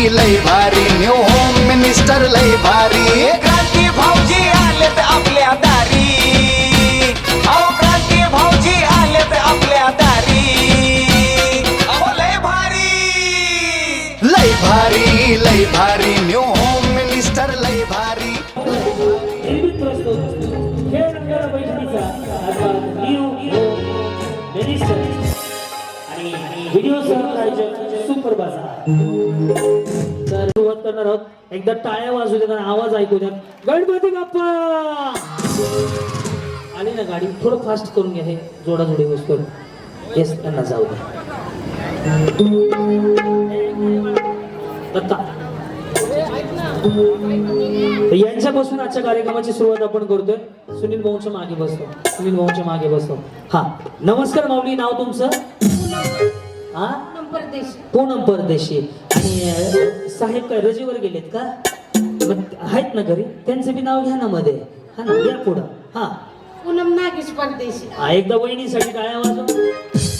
भारी लय भारी. न्यू होम मिनिस्टर लय भारी. क्रांती भाऊजी आलेत आपल्या दारी. अहो क्रांती भाऊजी आलेत आपल्या दारी. अहो लय भारी. लय भारी लय भारी. न्यू होम मिनिस्टर लय भारी. आणि व्हिडिओ सहकार्यक सुपर बाजार. तर सुरुवात करणार आहोत. एकदा टाळ्या वाजू द्या आणि आवाज ऐकू द्या. गणपती बाप्पा! आली ना गाडी? थोडं फास्ट करून घ्या हे. जोडा जोडी वस्तू येस त्यांना जाऊ द्या. दत्ता. यांच्यापासून आजच्या कार्यक्रमाची सुरुवात आपण करतोय. सुनील भाऊच्या मागे बसतो. सुनील भाऊच्या मागे बसतो. हा. नमस्कार माऊली नाव तुमचं? हा? पूनम परदेशी. आणि साहेब काय रजेवर गेलेत का? आहेत ना घरी? त्यांचं बी नाव घ्या ना मध्ये. हा ना घ्या पुढं. हा. पूनम नागेश परदेशी. एकदा वहिनीसाठी टाळ्या वाजव.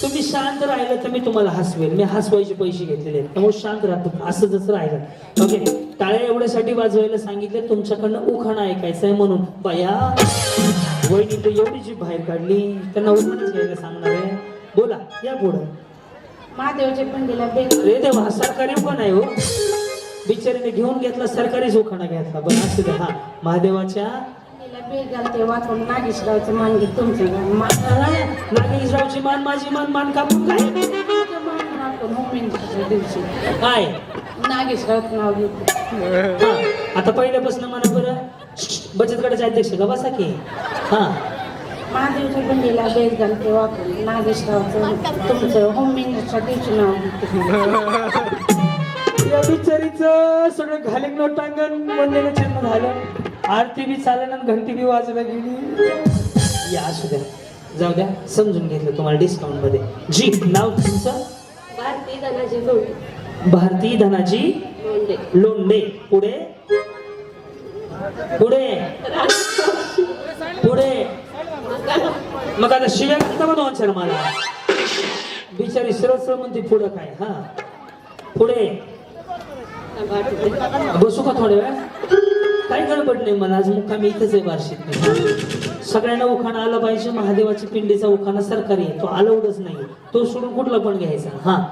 तुम्ही शांत राहिलं तर मी तुम्हाला हसवेल. मी हसवायचे पैसे घेतलेले आहेत. त्यामुळे शांत राहतो असं जसं राहिलं. ओके. टाळ्या एवढ्यासाठी वाजवायला सांगितले. तुमच्याकडनं उखाणा ऐकायचं आहे म्हणून. बया वहिनी तर एवढी जी बाहेर काढली त्यांना उखाणच घ्यायला सांगणार आहे. बोला या पुढं. महादेवच्या पंडीला बेल अरे देवा सरकारी उखाणा आहे हो. बिचारीने घेऊन घेतला सरकारीच उखाणा घेतला. पण असू द्या हा. महादेवाच्या पंडीला बेल घालते वाकून नागेशरावचं मान घेत तुमचं मान मान- नागेशरावची मान माझी मान मान कापून काय? तुमचं मान राखून होम मिनिस्टरच्या दिवशी. काय? नागेशरावचं नाव घेते. हा. आता पहिल्यापासून म्हणा बरं. बचत गटाचे अध्यक्ष का बसा की? हा. महादेवच्या पंडीला बेल घालते वाकून नागेशरावचं तुमचं होम मिनिस्टरच्या दिवशी नाव घेते या बिचारीचं सगळं घालिंग लोटांगण बनलेलं चिन्ह झालं. आरती बी चालेल आणि घंटी बी वाजवायला गेली. या असू द्या. जाऊ द्या. समजून घेतलं तुम्हाला डिस्काउंटमध्ये. जी नाव तुमचं? भारती धनाजी लोंढे. भारती धनाजी लोंढे. पुढे? पुढे. पुढे. मग आता शिव्या करता दोन चार मला. बिचारी सरळ म्हणते पुढं काय? हा. पुढे. बसू का थोड्या वेळ काही गडबड नाही मला आज मुक्कामी इथेच आहे बार्शीत सगळ्यांना उखाणा आला पाहिजे महादेवाची पिंडीचा उखाणा सरकारी आहे. तो अलाउडच नाही. तो सोडून कुठला पण घ्यायचा. हा.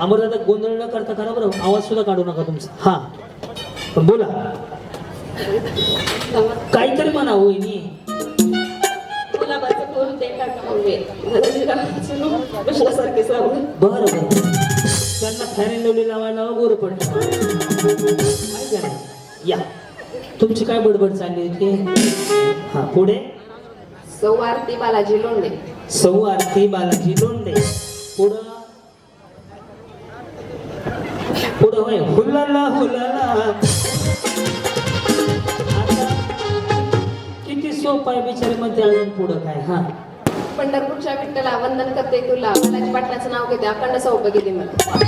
अमरदादा गोंधळ न करता करा बरं आवाज सुद्धा काढू नका तुमचा. हा. पण बोला. काहीतरी म्हणा होईनी बरं बरं. त्यांना फॅन लावली लावायला गोरं करा या. तुमची काय बडबड चालली होती हा पुढे? सौ आरती बालाजी लोंढे. सौ आरती बालाजी लोंढे. पुढं? पुढं होय. हुलाला हुलाला. सोपं आहे बिचारी मध्ये अजून पुढं काय? हा. पंढरपूरच्या विठ्ठला वंदन करते तुला. बालाजी पाटलाचं नाव घेते. अखंड सौभाग्य दे मला.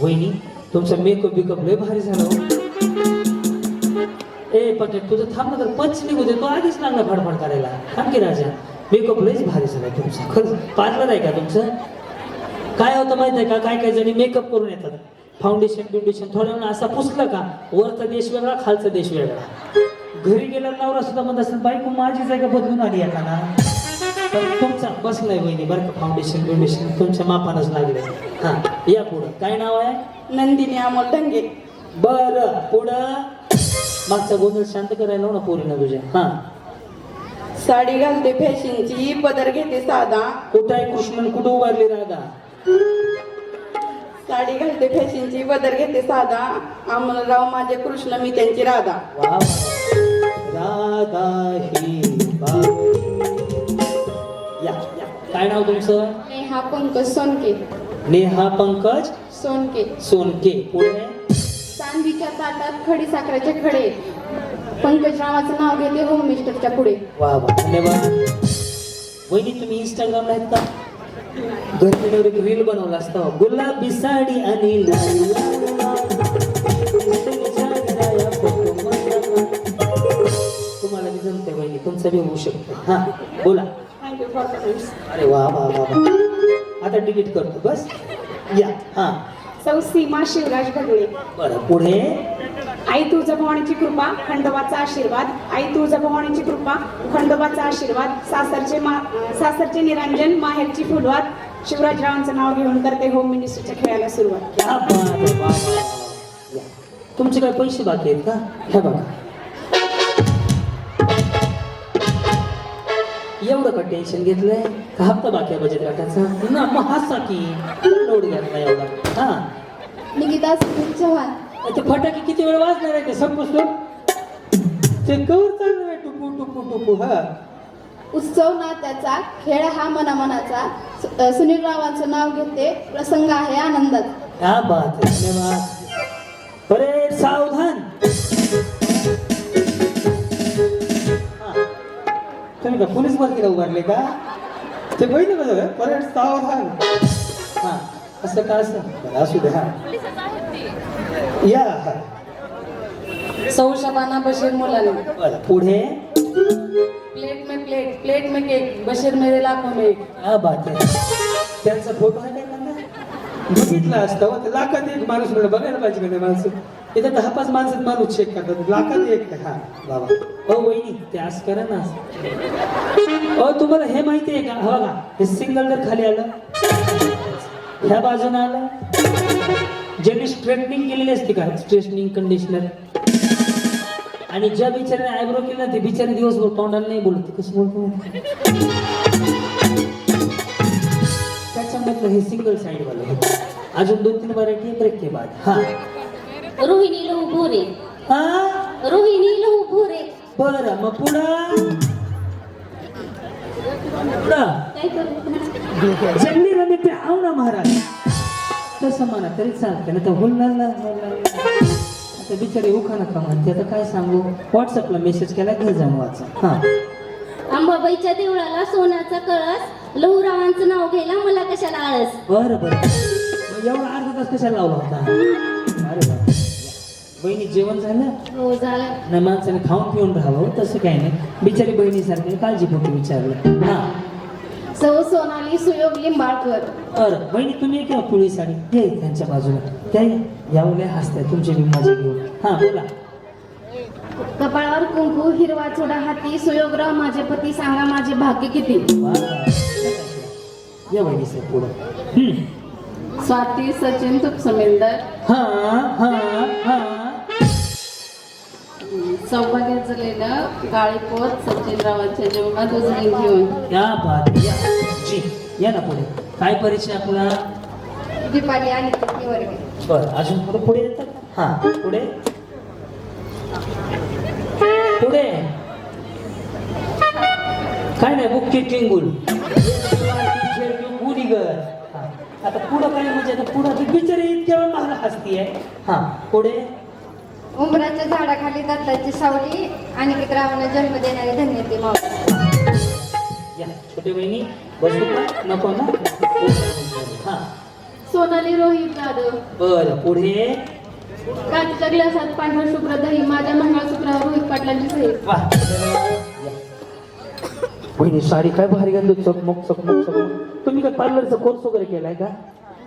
वहिनी तुमचा मेकअप बिकअप लय भारी झाला हो. ए पटेल तुझं थांब ना तर पंच निघू दे. तू आधीच लागला फडफड करायला. थांब की राजा. मेकअप लयच भारी झाला तुमचा. खरंच पार्लर आहे का तुमचं? काय होतं माहीत आहे का? काय काय जणी मेकअप करून येतात. फाउंडेशन बिउंडेशन थोड्या वेळा असा पुसलं का? वरचा देश वेगळा खालचा देश वेगळा. घरी गेला नवरा सुद्धा म्हणत असेल बायको माझीच आहे का बदलून आली का ना तर तुमचा बसलाय वहिनी बरं का फाउंडेशन बिउंडेशन तुमच्या मापानच लागले. हा या पुढं. काय नाव आहे? नंदिनी अमोल ढंगे बर पुढं? मागचा गोंधळ शांत करायला ना पोरीनं तुझ्या. हा. साडी घालते फॅशनची पदर घेते साधा. कुठं आहे कृष्णन कुठं उभारली राधा? साडी घालते फॅशनची पदर घेते साधा. अमलराव माझे कृष्ण मी त्यांची राधा. वा. राधा ही बावरी. या या. काय नाव तुमचं? नेहा पंकज सोनके. नेहा पंकज सोनके. सोनके. पुढे? चांदीच्या ताटात खडी साखरेचे खडे. पंकजरावाचं नाव घेते होम मिनिस्टरच्या पुढे. वा वा. धन्यवाद. वहिनी तुम्ही इंस्टाग्रामला आहेत का? घरच्यावर एक रील बनवला असता. गुलाबी साडी आणि लाल. तुम्हाला बी जमते वहिनी तुमचं बी होऊ शकतं हा बोला. अरे वा वा वा वा. आता डिलीट करतो बस. या हा. सौ सीमा शिवराज भगवे. बरं पुढे? आई तुळजा भवानीची कृपा खंडोबाचा आशीर्वाद. आई तुळजा भवानीची कृपा खंडोबाचा आशीर्वाद. सासरचे मा सासरचे निरंजन माहेरची फुलवात. शिवराजरावांचं नाव घेऊन करते होम मिनिस्टरच्या खेळाला सुरुवात. तुमचे काय पैसे बाकी आहेत का? ह्या बघा. एवढं का टेन्शन घेतलंय? का हप्ता बाकी आहे बजेट गटाचा ना मग हसा की लोड घ्यायला एवढा. हा. निकिता सुनील चव्हाण. ते फटाके किती वेळ वाजणार आहे ते संपुस्तो ते कवर चालणार आहे टुपू टुपू टुपू हा. उत्सव नात्याचा खेळ हा मनामनाचा. सु- सुनील रावांचं नाव घेते प्रसंग आहे आनंदात. क्या बात है धन्यवाद अरे सावधान. तुम्ही का पोलीस भरतीला उभारले का ते बहिणी बघा परेड सावधान हा असं का असं असू दे हा या सौ शबाना बशीर मुलानी बरं पुढे प्लेट में प्लेट प्लेट में केक बशीर मेरे लाखों में एक क्या बात आहे त्यांचा फोटो आहे काय त्यांना बघितलं असतं हो, ते लाखात एक माणूस म्हणजे बघायला पाहिजे का माणसं इथं दहा पाच माणसात माणूस चेक करतात. लाखात एक हा बाबा. अ वहिनी ते असं करा ना अ तुम्हाला हे माहिती आहे का? हो बघा हे सिंगल जर खाली आलं ह्या बाजूने आलं ज्यांनी स्ट्रेटनिंग केलेली असते का? स्ट्रेटनिंग कंडिशनर आणि ज्या बिचाऱ्याने आयब्रो केला ते बिचारे दिवसभर तोंडाला नाही बोलत ते कसं बोलतो? त्याच्यामधलं हे सिंगल साईडवालं अजून दोन तीन व्हरायटी ब्रेक के बाद. हा. रोहिणी लहू भोरे हा? रोहिणी लहू भोरे बरं मग पुढं? पुढं? काय करू जंगली रमी पे आव ना महाराज. तसं म्हणा तरी चालतं ना तर हुल्ला आता बिचारी उखा नका म्हणते आता काय सांगू? व्हॉट्सअपला मेसेज केला घे जाऊन वाचा. हा. अंबाबाईच्या देवळाला सोन्याचा कळस लहूरावांचं नाव घ्यायला मला कशाला आळस? बरं बरं. मग एवढा अर्धा तास कशाला लावला होता? बहिणी जेवण झालं? हो झालं. नाही माणसाने खाऊन पिऊन राहावं तसं काही नाही. बिचारी बहिणीसारखे काळजीपोटी विचारलं. हा. सौ सोनाली सुयोग लिंबाळकर. अरे बहिणी तुम्ही एक पिवळी साडी. हे त्यांच्या बाजूला. त्या यावल्या हसताय. तुमची मजा घेऊन. हा बोला. कपाळावर कुंकू हिरवा चुडा हाती सुयोगराव माझे पती सांगा माझे भाग्य किती. या बहिणी साहेब पुढं. स्वाती सचिन तुपसमेंदर. हा हा हा. सौभाग्य झालेलं काळीपोत सचिन रावांच्या जीवनात उजळून घेऊन. या बात आहे. या. जी या ना पुढे. काय परिचय आपला? दीपाली आणि वर्गे बर अजून पुढे पुढे येतात? हा पुढे. पुढे. काय नाही बुक्की टिंगुल गुलीगर. आता पुढं काय म्हणजे आता पुढं बिचारी इतक्या वेळ मला हसती आहे हा पुढे. उंबराच्या झाडाखाली दत्ताची सावली आणि रावांना जन्म देणारी धन्य ती मावशी या छोटे बहिणी बसू का? नको ना? हा. सोनाली रोहित जाधव. बरं पुढे? काचेच्या ग्लासात पांढरं शुभ्र दही माझ्या मंगळसूत्रावर रोहित पाटलांची सही. बहिणी साडी काय भारी घालतो चकमक चकमक चकमक. तुम्ही काय पार्लरचा कोर्स वगैरे केलाय का?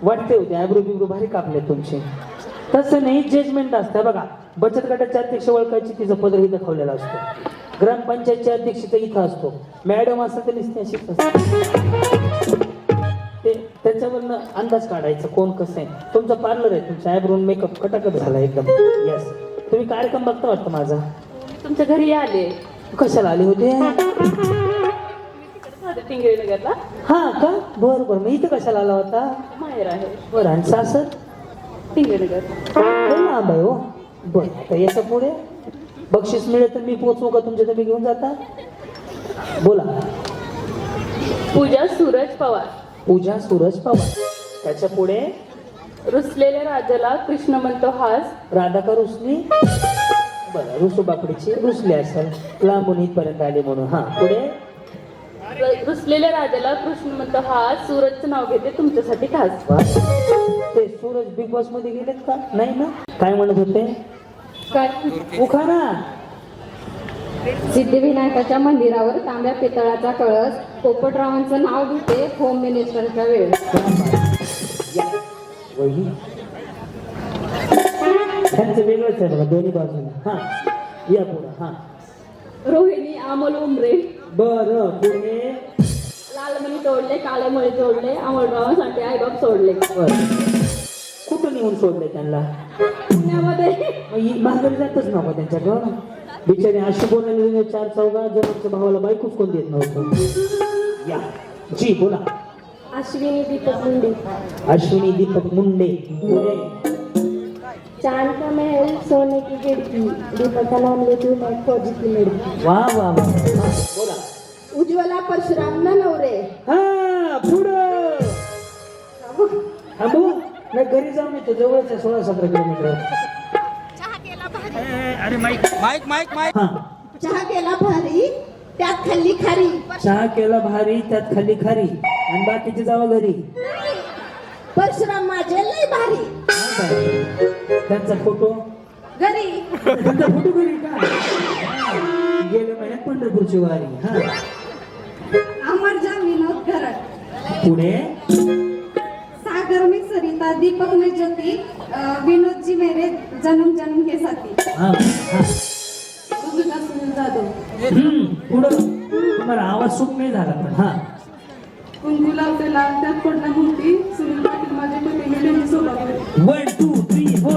वाटते होते आयब्रो बिब्रो भारी कापले तुमचे. तसं नाही जजमेंट असतं बघा. बचत गटाचे अध्यक्ष ओळखायची तिचा पदर इथं खावलेला असतो. ग्रामपंचायतचे अध्यक्ष तर इथं असतो. मॅडम असं तर असते. ते त्याच्यावरनं अंदाज काढायचा कोण कसं आहे. तुमचं पार्लर आहे तुमचा आयब्रो मेकअप कटाकट झाला एकदम. येस तुम्ही कार्यक्रम बघता वाटतं माझा? तुमच्या घरी आले. कशाला आले होते? हा का? बर बर. मग इथं कशाला आला होता? माहेर आहे. बरं आणि सासर? टिंगरीनगर लय लांब आहे हो. बर आता याच्यापुढे बक्षीस मिळेल तर मी पोचवू का तुमच्या तुम्ही घेऊन जाता? बोला. पूजा सूरज पवार. पूजा सूरज पवार. त्याच्या पुढे रुसलेल्या राजाला कृष्ण म्हणतो हास. राधा का रुसली? बरं रुसू बाकडीची रुसली असेल. लांबून इथपर्यंत आली म्हणून. हा पुढे? रुसलेल्या राजाला कृष्ण म्हणतो हास. सूरजचं नाव घेते तुमच्यासाठी खास. सूरज बिग बॉसमध्ये गेलेत का? नाही ना? काय म्हणत होते? काय? उखाना सिद्धिविनायकाच्या मंदिरावर तांब्या पितळाचा कळस. पोपटरावांचं नाव घेते होम मिनिस्टरच्या वहिनी त्यांचं वेगळंच आहे बघा दोन्ही बाजूने. हा. या पुढं हा. रोहिणी अमोल उमरे. बरं पुढे. लालमणी तोडले काळे मळी तोडले अमोलरावांसाठी आईबाप सोडले. बरं. नेऊन सोडले त्यांना. पुण्यामध्ये ही माघारी जातच नव्हतं त्यांच्याकडं बिचारे अशी बोलायला चार चौघा जणांच्या भावाला बायकोच कोण देत नव्हतं. या. जी बोला. अश्विनी दीपक मुंडे. अश्विनी दीपक मुंडे. चांद का महल सोने की खिड़की. दीपक का नाम लेती हूँ मैं फौजी की लड़की वा वा वा. हा, बोला. उज्ज्वला परशुराम नवरे. हा पुढं. थांबू. नाही घरी जाऊन येतो जवळच आहे सोळा सतरा किलोमीटर. हा. चहा केला भारी त्यात खाल्ली खारी. चहा केला भारी त्यात खाली खारी. आणि बाकीचे जावा घरी. परशुराम माझे लय भारी? त्यांचा फोटो? घरी. त्यांचा फोटो घरी का? गेल्या महिन्यात पंढरपूरची वारी. हा. अमरजा विनोद घरट पुढे? सरिता दीपक में ज्योति विनोद जी मेरे जन्म जन्म के साथी. हा हा. ऋतुजा सुनील जाधव हम्म, पुढं. तुम्हाला आवाज सुट नाही झाला पण हा. कुंकू लावते लाल त्यात पडला मोठी सुनील पाटील माझे पती मी त्यांची सोबत वन टू थ्री फोर